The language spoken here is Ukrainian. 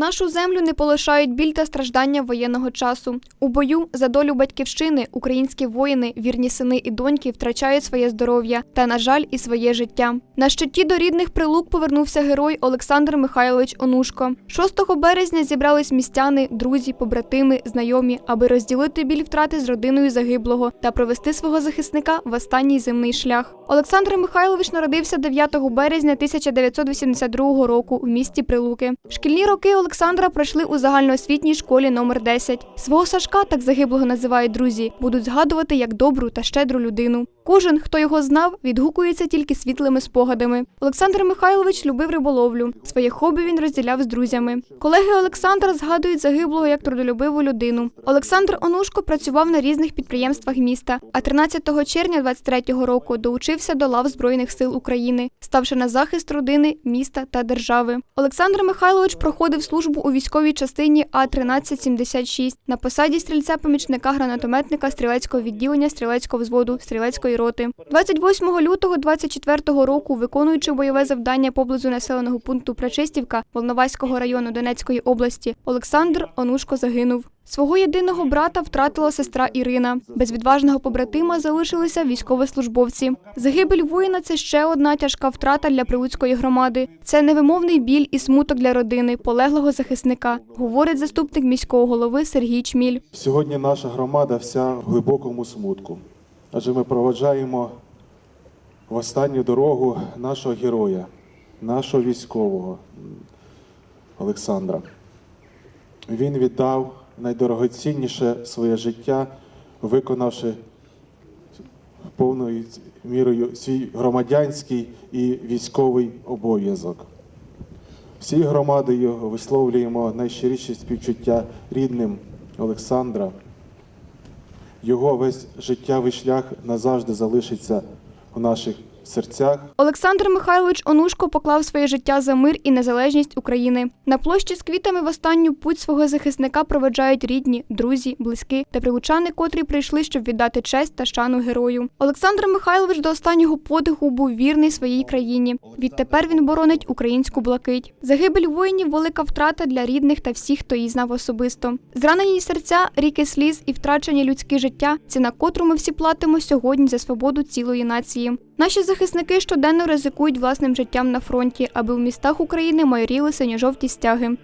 Нашу землю не полишають біль та страждання воєнного часу. У бою за долю батьківщини українські воїни, вірні сини і доньки втрачають своє здоров'я та, на жаль, і своє життя. На щиті до рідних прилук повернувся герой Олександр Михайлович Онушко. 6 березня зібрались містяни, друзі, побратими, знайомі, аби розділити біль втрати з родиною загиблого та провести свого захисника в останній земний шлях. Олександр Михайлович народився 9 березня 1982 року в місті Прилуки. Шкільні роки Олександра пройшли у загальноосвітній школі номер 10. Свого Сашка, так загиблого називають друзі, будуть згадувати як добру та щедру людину. Кожен, хто його знав, відгукується тільки світлими спогадами. Олександр Михайлович любив риболовлю. Своє хобі він розділяв з друзями. Колеги Олександра згадують загиблого як трудолюбиву людину. Олександр Онушко працював на різних підприємствах міста, а 13 червня 23-го року долучився до лав Збройних сил України, ставши на захист родини, міста та держави. Олександр Михайлович проходив службу у військовій частині А 1376 на посаді стрільця-помічника гранатометника стрілецького відділення стрілецького взводу стрілецької роти. 28 лютого 24 року, виконуючи бойове завдання поблизу населеного пункту Пречистівка Волноваського району Донецької області, Олександр Онушко загинув. Свого єдиного брата втратила сестра Ірина. Без відважного побратима залишилися військовослужбовці. Загибель воїна це ще одна тяжка втрата для Прилуцької громади. Це невимовний біль і смуток для родини полеглого захисника, говорить заступник міського голови Сергій Чміль. Сьогодні наша громада вся в глибокому смутку, адже ми проводжаємо в останню дорогу нашого героя, нашого військового Олександра. Він віддав найдорогоцінніше своє життя, виконавши повною мірою свій громадянський і військовий обов'язок. Всією громадою висловлюємо найщиріші співчуття рідним Олександра. Його весь життєвий шлях назавжди залишиться у наших серцях. Олександр Михайлович Онушко поклав своє життя за мир і незалежність України. На площі з квітами в останню путь свого захисника проведжають рідні, друзі, близькі та прилучани, котрі прийшли, щоб віддати честь та шану герою. Олександр Михайлович до останнього подиху був вірний своїй країні. Відтепер він боронить українську блакить. Загибель воїнів велика втрата для рідних та всіх, хто її знав особисто. Зранені серця, ріки сліз і втрачені людські життя, ціна котру ми всі платимо сьогодні за свободу цілої нації. Наші захисники щоденно ризикують власним життям на фронті, аби в містах України майоріли синьо-жовті стяги.